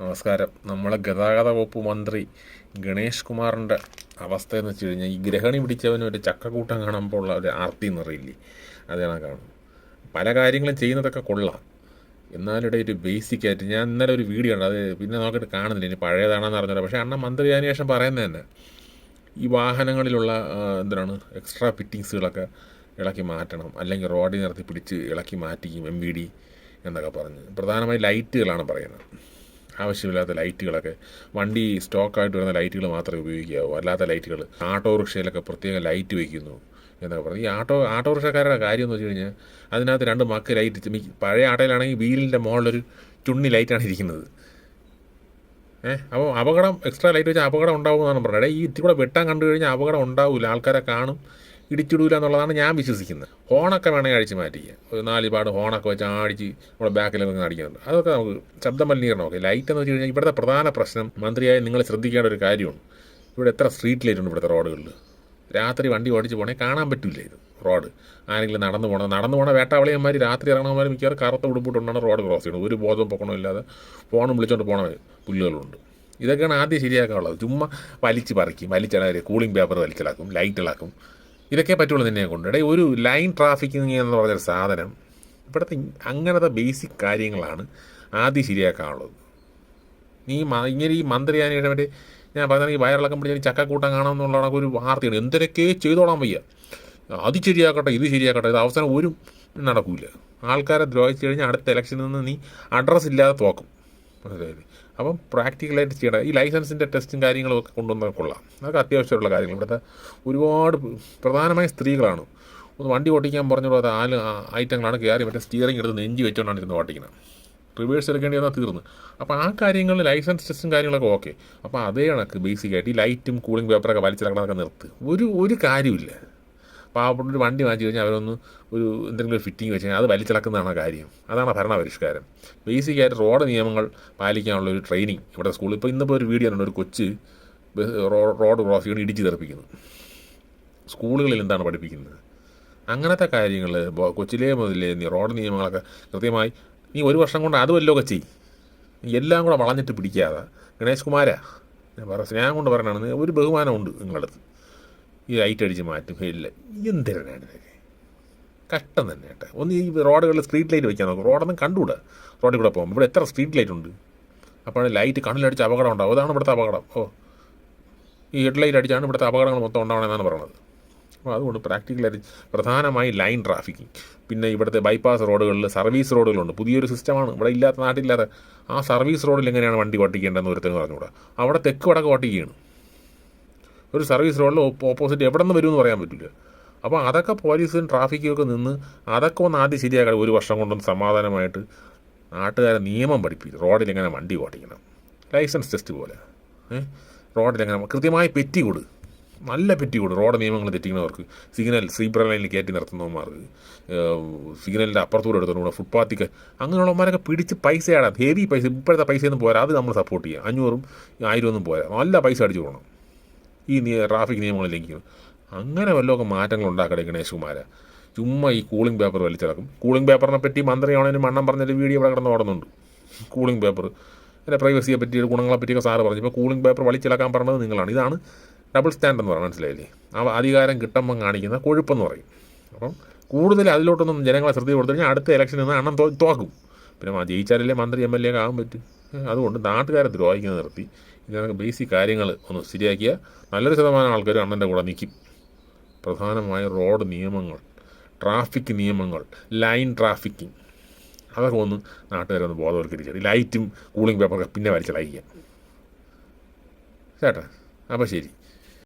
നമസ്കാരം. നമ്മളെ ഗതാഗത വകുപ്പ് മന്ത്രി ഗണേഷ് കുമാറിന്റെ അവസ്ഥ എന്ന് വെച്ച് കഴിഞ്ഞാൽ ഈ ഗ്രഹണി പിടിച്ചവന് ഒരു ചക്കക്കൂട്ടം കാണുമ്പോൾ ഉള്ള ഒരു ആർത്തി എന്ന് പറയില്ലേ അതാണ് കാണും പല കാര്യങ്ങളും ചെയ്യുന്നതൊക്കെ കൊള്ളാം. എന്നാലിടെ ഒരു ബേസിക് ആയിട്ട് ഞാൻ ഇന്നലെ ഒരു വീഡിയോ ഉണ്ട് അത് പിന്നെ നോക്കിയിട്ട് കാണുന്നില്ല. ഇനി പഴയതാണെന്ന് അറിഞ്ഞില്ല പക്ഷേ അണ്ണ മന്ത്രി അതിന് ശേഷം പറയുന്നത് തന്നെ. ഈ വാഹനങ്ങളിലുള്ള എന്താണ് എക്സ്ട്രാ ഫിറ്റിങ്സുകളൊക്കെ ഇളക്കി മാറ്റണം. അല്ലെങ്കിൽ റോഡിൽ നിർത്തി പിടിച്ച് ഇളക്കി മാറ്റിക്കും എം വി ഡി എന്നൊക്കെ പറഞ്ഞ്. പ്രധാനമായി ലൈറ്റുകളാണ് പറയുന്നത്. ആവശ്യമില്ലാത്ത ലൈറ്റുകളൊക്കെ. വണ്ടി സ്റ്റോക്കായിട്ട് വരുന്ന ലൈറ്റുകൾ മാത്രമേ ഉപയോഗിക്കാവൂ. അല്ലാത്ത ലൈറ്റുകൾ. ആട്ടോറിക്ഷയിലൊക്കെ പ്രത്യേകം ലൈറ്റ് വയ്ക്കുന്നു എന്നൊക്കെ പറഞ്ഞു ഈ ആട്ടോ ആട്ടോറിക്ഷക്കാരുടെ കാര്യം എന്ന് വെച്ച് കഴിഞ്ഞാൽ അതിനകത്ത് രണ്ട് മക്ക് ലൈറ്റ് പഴയ ആട്ടോയിലാണെങ്കിൽ വീലിന്റെ മുകളിലൊരു ചുണ്ണി ലൈറ്റാണ് ഇരിക്കുന്നത്. ഏഹ് അപ്പോൾ അപകടം എക്സ്ട്രാ ലൈറ്റ് വെച്ചാൽ അപകടം ഉണ്ടാവും എന്നാണ് പറഞ്ഞത് ഈ ഇത്തിരി കൂടെ വെട്ടാൻ കണ്ടു കഴിഞ്ഞാൽ അപകടം ഉണ്ടാവില്ല. ആൾക്കാരെ കാണും. ഇടിച്ചിടൂല എന്നുള്ളതാണ് ഞാൻ വിശ്വസിക്കുന്നത്. ഹോണൊക്കെ വേണമെങ്കിൽ അടിച്ച് മാറ്റിക്കുക ഒരു നാല് പാട് ഹോണൊക്കെ വെച്ച് ആടിച്ച് നമ്മുടെ നിന്ന് അടിക്കുന്നുണ്ട് അതൊക്കെ നമുക്ക് ശബ്ദ മലിനീകരണം ഓക്കെ ലൈറ്റ് എന്ന് വെച്ച് കഴിഞ്ഞാൽ ഇവിടുത്തെ പ്രധാന പ്രശ്നം മന്ത്രിയായി നിങ്ങൾ ശ്രദ്ധിക്കേണ്ട ഒരു കാര്യമാണ് ഇവിടെ എത്ര സ്ട്രീറ്റ് ലൈറ്റ് ഉണ്ട് ഇവിടുത്തെ റോഡുകളിൽ? രാത്രി വണ്ടി ഓടിച്ച് പോകണേ കാണാൻ പറ്റില്ല ഇത് റോഡ്. ആരെങ്കിലും നടന്നു പോകണം നടന്നു പോകണ വേട്ടാവളിയന്മാർ രാത്രി ഇറങ്ങണമാർ മിക്കവാറും കറുത്ത ഉടുപ്പിട്ടുണ്ടാണ് റോഡ് ക്രോസ് ചെയ്യണം ഒരു ബോധം പൊക്കണമില്ലാതെ ഫോണും വിളിച്ചുകൊണ്ട് പോകണ പുല്ലുകളുണ്ട്. ഇതൊക്കെയാണ് ആദ്യം ശരിയാക്കാനുള്ളത്. ചുമ്മാ വലിച്ച് പറിക്കും വലിച്ചാൽ കൂളിംഗ് പേപ്പർ വലിച്ചിളക്കും ലൈറ്റ് ഇളക്കും. ഇതൊക്കെ പറ്റുള്ളൂ നിന്നെ കൊണ്ട്. ഇടയിൽ ഒരു ലൈൻ ട്രാഫിക്കിങ് എന്ന് പറഞ്ഞൊരു സാധനം ഇവിടുത്തെ അങ്ങനത്തെ ബേസിക് കാര്യങ്ങളാണ് ആദ്യം ശരിയാക്കാനുള്ളത്. നീ ഇങ്ങനെ ഈ മന്ത്രിയാനായിട്ട് മറ്റേ ഞാൻ പറഞ്ഞാൽ ഈ വയറിളക്കം പിടിച്ച ചക്കക്കൂട്ടം കാണാമെന്നുള്ള ഒരു വാർത്തയാണ് എന്തൊക്കെ ചെയ്തോളാൻ വയ്യ. അത് ശരിയാക്കട്ടെ ഇത് ശരിയാക്കട്ടെ ഇത് അവസാനം ഒരു നടക്കൂല. ആൾക്കാരെ ദ്രോഹിച്ചു കഴിഞ്ഞാൽ അടുത്ത ഇലക്ഷനിൽ നിന്ന് നീ അഡ്രസ്സ് ഇല്ലാതെ തോക്കും. അപ്പം പ്രാക്ടിക്കലായിട്ട് ചെയ്യേണ്ട ഈ ലൈസൻസിന്റെ ടെസ്റ്റും കാര്യങ്ങളും ഒക്കെ കൊണ്ടുവന്നാൽ കൊള്ളാം. അതൊക്കെ അത്യാവശ്യമുള്ള കാര്യങ്ങൾ. ഇവിടുത്തെ ഒരുപാട് പ്രധാനമായ സ്ത്രീകളാണ്. ഒന്ന് വണ്ടി ഓടിക്കാൻ പറഞ്ഞുള്ള ആൽ ഐറ്റങ്ങളാണ് കയറി മറ്റേ സ്റ്റിയറിംഗ് എടുത്ത് നെഞ്ചി വെച്ചുകൊണ്ടാണ് ഇരുന്ന് ഓട്ടിക്കുന്നത്. റിവേഴ്സ് എടുക്കേണ്ടി വന്നാൽ തീർന്നു. അപ്പോൾ ആ കാര്യങ്ങളിൽ ലൈസൻസ് ടെസ്റ്റും കാര്യങ്ങളൊക്കെ ഓക്കെ അപ്പോൾ അതേ കണക്ക് ബേസിക്കായിട്ട് ഈ ലൈറ്റും കൂളിംഗ് പേപ്പറൊക്കെ വലിച്ചിറക്കണതൊക്കെ നിർത്ത്. ഒരു ഒരു കാര്യമില്ല പാവപ്പെട്ട ഒരു വണ്ടി വാങ്ങിച്ചു കഴിഞ്ഞാൽ അവരൊന്ന് ഒരു എന്തെങ്കിലും ഒരു ഫിറ്റിംഗ് വെച്ച് കഴിഞ്ഞാൽ അത് വലിച്ചിളക്കുന്നതാണ് കാര്യം. അതാണ് ഭരണപരിഷ്കാരം. ബേസിക് ആയിട്ട് റോഡ് നിയമങ്ങൾ പാലിക്കാനുള്ള ഒരു ട്രെയിനിങ് ഇവിടെ സ്കൂളിൽ ഇപ്പോൾ ഇന്നിപ്പോൾ ഒരു വീഡിയോ ഉണ്ട് ഒരു കൊച്ച് റോഡ് ക്രോസ് ചെയ്യണം ഇടിച്ച് തെറിപ്പിക്കുന്നു. സ്കൂളുകളിൽ എന്താണ് പഠിപ്പിക്കുന്നത്? അങ്ങനത്തെ കാര്യങ്ങൾ കൊച്ചിലേ മുതലേ നീ റോഡ് നിയമങ്ങളൊക്കെ കൃത്യമായി നീ ഒരു വർഷം കൊണ്ട് അത് വല്ലതൊക്കെ ചെയ്. എല്ലാം കൂടെ വളഞ്ഞിട്ട് പിടിക്കാതെ. ഗണേഷ് കുമാരാ ഞാൻ പറ സ്നേഹം കൊണ്ട് പറയണമെന്ന് ഒരു ബഹുമാനമുണ്ട് നിങ്ങളടുത്ത്. ഈ ലൈറ്റ് അടിച്ച് മാറ്റും. ഇല്ല. എന്തിനാണ് ഇതൊക്കെ കഷ്ടം തന്നെ കേട്ടോ. ഒന്ന് ഈ റോഡുകളിൽ സ്ട്രീറ്റ് ലൈറ്റ് വെക്കാൻ നോക്കും. റോഡൊന്നും കണ്ടുകൂടാ റോഡിൽ കൂടെ പോകുമ്പോൾ ഇവിടെ എത്ര സ്ട്രീറ്റ് ലൈറ്റ് ഉണ്ട്? അപ്പോൾ ലൈറ്റ് കണ്ണിലടിച്ച് അപകടം ഉണ്ടാവും അതാണ് ഇവിടുത്തെ അപകടം. ഓ. ഈ ഹെഡ് ലൈറ്റ് അടിച്ചാണ് ഇവിടുത്തെ അപകടങ്ങൾ മൊത്തം ഉണ്ടാവണമെന്നാണ് പറയുന്നത് അപ്പോൾ അതുകൊണ്ട് പ്രാക്ടിക്കലായിട്ട് പ്രധാനമായി ലൈൻ ട്രാഫിക്കിംഗ് പിന്നെ ഇവിടുത്തെ ബൈപ്പാസ് റോഡുകളിൽ സർവീസ് റോഡുകളുണ്ട്. പുതിയൊരു സിസ്റ്റമാണ് ഇവിടെ ഇല്ലാത്ത നാട്ടിലില്ലാത്ത ആ സർവീസ് റോഡിൽ എങ്ങനെയാണ് വണ്ടി ഓട്ടിക്കേണ്ടതെന്ന് ഒരുത്തന് പറഞ്ഞുകൂടാ. അവിടെ തെക്ക് വടക്ക് ഓട്ടിക്കുകയാണ്. ഒരു സർവീസ് റോഡിൽ ഓപ്പോസിറ്റ് എവിടെ നിന്ന് വരുമെന്ന് പറയാൻ പറ്റില്ല. അപ്പോൾ അതൊക്കെ പോലീസും ട്രാഫിക്കും ഒക്കെ നിന്ന് അതൊക്കെ ഒന്ന് ആദ്യം ശരിയാക്കാൻ ഒരു വർഷം കൊണ്ടൊന്ന് സമാധാനമായിട്ട് നാട്ടുകാരെ നിയമം പഠിപ്പിക്കും. റോഡിൽ എങ്ങനെ വണ്ടി ഓടിക്കണം. ലൈസൻസ് ടെസ്റ്റ് പോലെ. റോഡിൽ എങ്ങനെ കൃത്യമായി പെറ്റി കൊടു. നല്ല പെറ്റി കൊടു. റോഡ് നിയമങ്ങൾ തെറ്റിക്കുന്നവർക്ക് സിഗ്നൽ സീബ്ര ലൈനിൽ കയറ്റി നിർത്തുന്നവന്മാർക്ക് സിഗ്നലിന്റെ അപ്പുറത്തൂടെ എടുത്തുകൊണ്ട് ഫുട്പാത്തിക്ക് അങ്ങനെയുള്ളവന്മാരൊക്കെ പിടിച്ച് പൈസ ആടാം ഹെവി പൈസ. ഇപ്പോഴത്തെ പൈസയൊന്നും പോരാ. അത് നമ്മൾ സപ്പോർട്ട് ചെയ്യാം. അഞ്ഞൂറും ആയിരം ഒന്നും പോരാ. നല്ല പൈസ അടിച്ചു പോകണം ഈ ട്രാഫിക് നിയമങ്ങൾ ലംഘിക്കുന്നു അങ്ങനെ വല്ലതൊക്കെ മാറ്റങ്ങൾ ഉണ്ടാക്കട്ടെ ഗണേഷ് കുമാര ചുമ്മാ ഈ കൂളിംഗ് പേപ്പർ വലിച്ചിറക്കും കൂളിംഗ് പേപ്പറിനെ പറ്റി മന്ത്രിയാണെങ്കിലും മണ്ണം പറഞ്ഞൊരു വീഡിയോ ഇവിടെ കിടന്ന് ഓടുന്നുണ്ട്. കൂളിംഗ് പേപ്പർ അതിന്റെ പ്രൈവസിയെ പറ്റി ഗുണങ്ങളെ പറ്റിയൊക്കെ സാറ് പറഞ്ഞു. ഇപ്പോൾ കൂളിംഗ് പേപ്പർ വലിച്ചിളക്കാൻ പറഞ്ഞത് നിങ്ങളാണ്. ഇതാണ് ഡബിൾ സ്റ്റാൻഡ് എന്ന് പറയുന്നത്. മനസ്സിലായില്ലേ? ആ അധികാരം കിട്ടുമ്പം കാണിക്കുന്ന കൊഴുപ്പെന്ന് പറയും. അപ്പം കൂടുതൽ അതിലോട്ടൊന്നും ജനങ്ങളെ ശ്രദ്ധ കൊടുത്തു കഴിഞ്ഞാൽ അടുത്ത ഇലക്ഷനിൽ നിന്ന് അണ്ണം തോക്കും. പിന്നെ ജയിച്ചാലല്ലേ മന്ത്രി എം എൽ എ ഒക്കെ ആകാൻ പറ്റും. അതുകൊണ്ട് നാട്ടുകാരെ ദ്രോഹിക്കുന്നത് നിർത്തി ഇതിനകത്ത് ബേസിക് കാര്യങ്ങൾ ഒന്ന് ശരിയാക്കിയാൽ നല്ലൊരു ശതമാനം ആൾക്കാർ അണ്ണന്റെ കൂടെ നിൽക്കും. പ്രധാനമായ റോഡ് നിയമങ്ങൾ ട്രാഫിക് നിയമങ്ങൾ ലൈൻ ട്രാഫിക്കിംഗ് അതൊക്കെ ഒന്ന് നാട്ടുകാരൊന്ന് ബോധവൽക്കരിച്ചത് ഈ ലൈറ്റും കൂളിംഗ് പേപ്പറൊക്കെ പിന്നെ വലിച്ചളയിക്കുക ചേട്ടാ അപ്പോൾ ശരി.